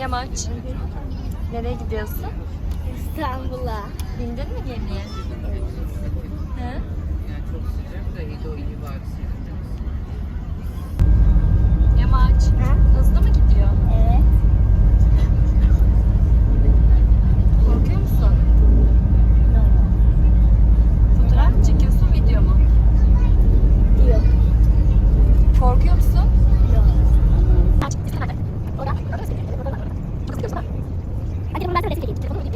Yamaç. Nereye gidiyorsun? İstanbul'a. Bindin mi gemiye? Evet. Hı? Yani çok sıcak da Edo ili var Yamaç. Hı? Hızlı mı gidiyor? Evet.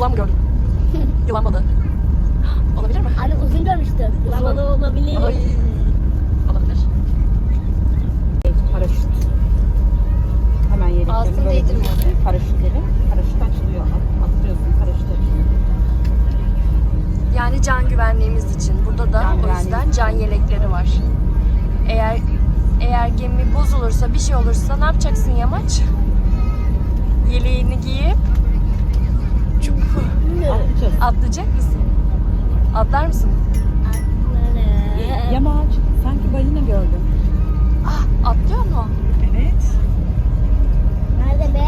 yılan mı gördün? yılan balığı. Olabilir mi? Annem uzun görmüştü. Yılan balığı olabilir. Ay. Olabilir. Paraşüt. Hemen yediklerini Ağzını böyle değdirme. Paraşütleri. Paraşüt açılıyor. Atlıyorsun paraşüt açılıyor. Yani can güvenliğimiz için. Burada da can o yüzden can yelekleri var. Eğer eğer gemi bozulursa bir şey olursa ne yapacaksın yamaç? Yeleğini giyip Atlayacağız. Atlayacak mısın? Atlar mısın? Atlarım. Yamaç. Sanki balina gördüm. Ah atlıyor mu? Evet. Nerede be?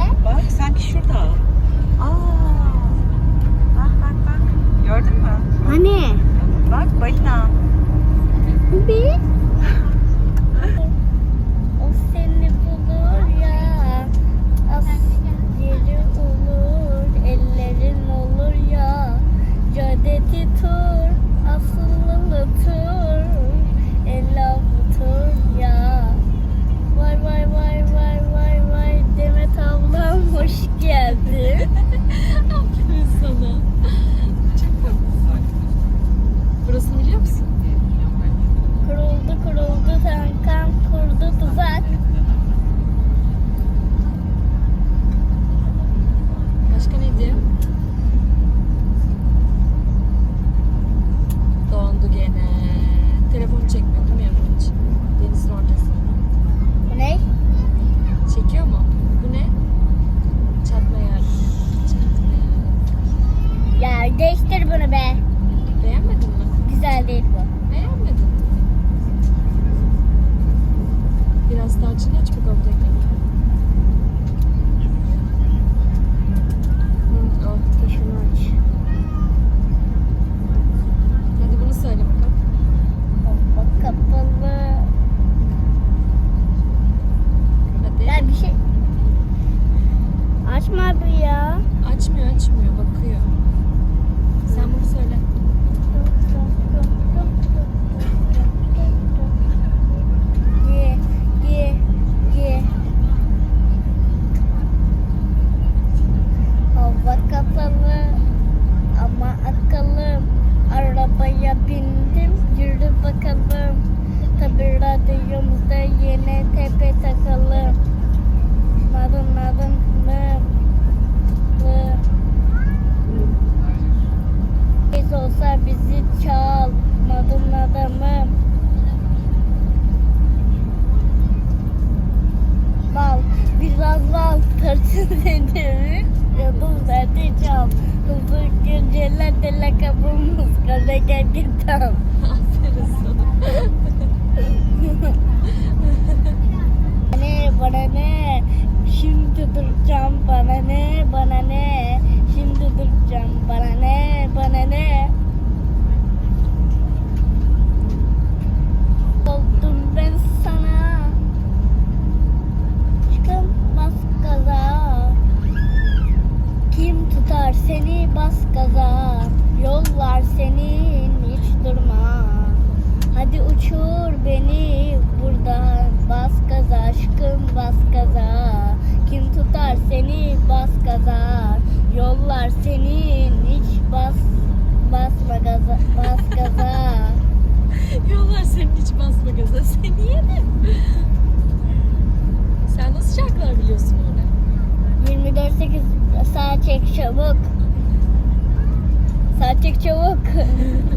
I can't get them. Yollar seni bas gaza Yollar senin hiç durma Hadi uçur beni buradan Bas gaza aşkım bas gaza Kim tutar seni bas gaza Yollar senin hiç çabuk. Saat çek çabuk.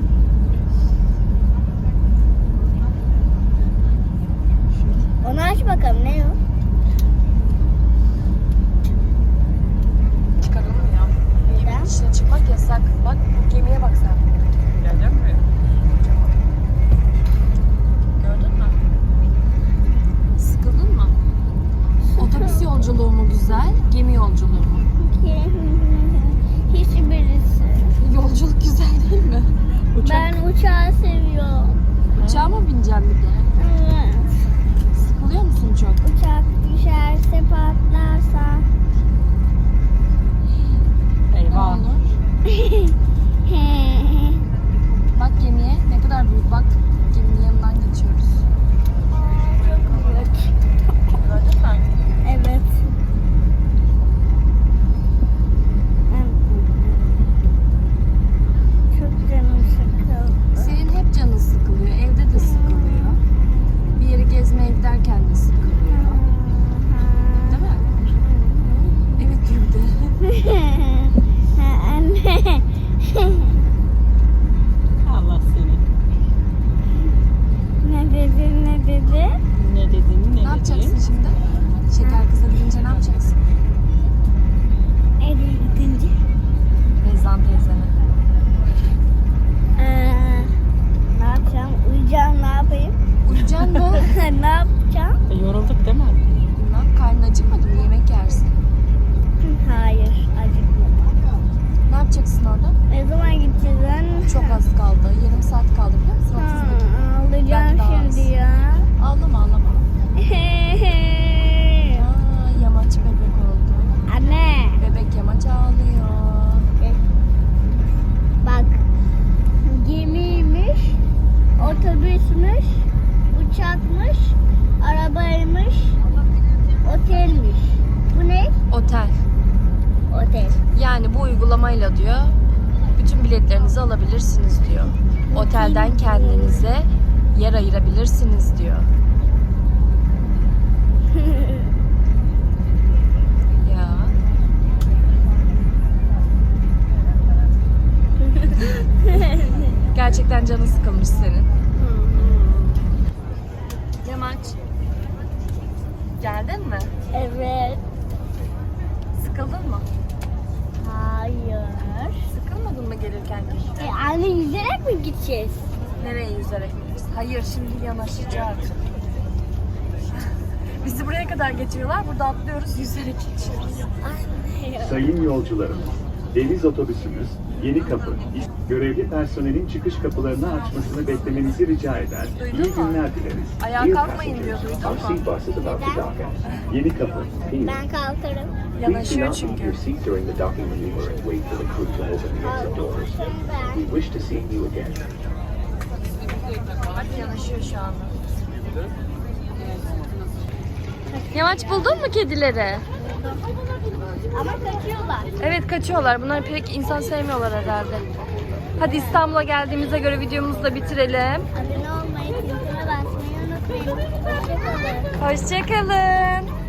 diyor bütün biletlerinizi alabilirsiniz diyor. Otelden kendinize yer ayırabilirsiniz diyor. Ya. Gerçekten canı sıkılmış senin. Yamaç. Geldin mi? evet. Sıkıldın mı? Hayır. Sıkılmadın mı gelirken? E, anne yüzerek mi gideceğiz? Nereye yüzerek gidiyoruz? Hayır şimdi yanaşacağız. Bizi buraya kadar getiriyorlar. Burada atlıyoruz, yüzerek geçiyoruz. Sayın yolcularımız, deniz otobüsümüz Yeni Kapı, görevli personelin çıkış kapılarını açmasını beklemenizi rica eder. Duydun İyi mu? günler dileriz. Ayağa Dear kalkmayın diyor, passengers, duydun our mu? seat bus is about to dock at Yeni Kapı. Ben kalkarım. Please do Yanaşıyor not leave çünkü. your seat during the docking maneuver and wait for the crew to open the exit doors. Ben. We wish to see you again. Bak yanaşıyor şu anda. Yamaç buldun mu kedileri? Ama kaçıyorlar. Evet kaçıyorlar. Bunlar pek insan sevmiyorlar herhalde. Hadi İstanbul'a geldiğimize göre videomuzu da bitirelim. Abone olmayı, zincire basmayı unutmayın. Hoşçakalın. Hoşçakalın.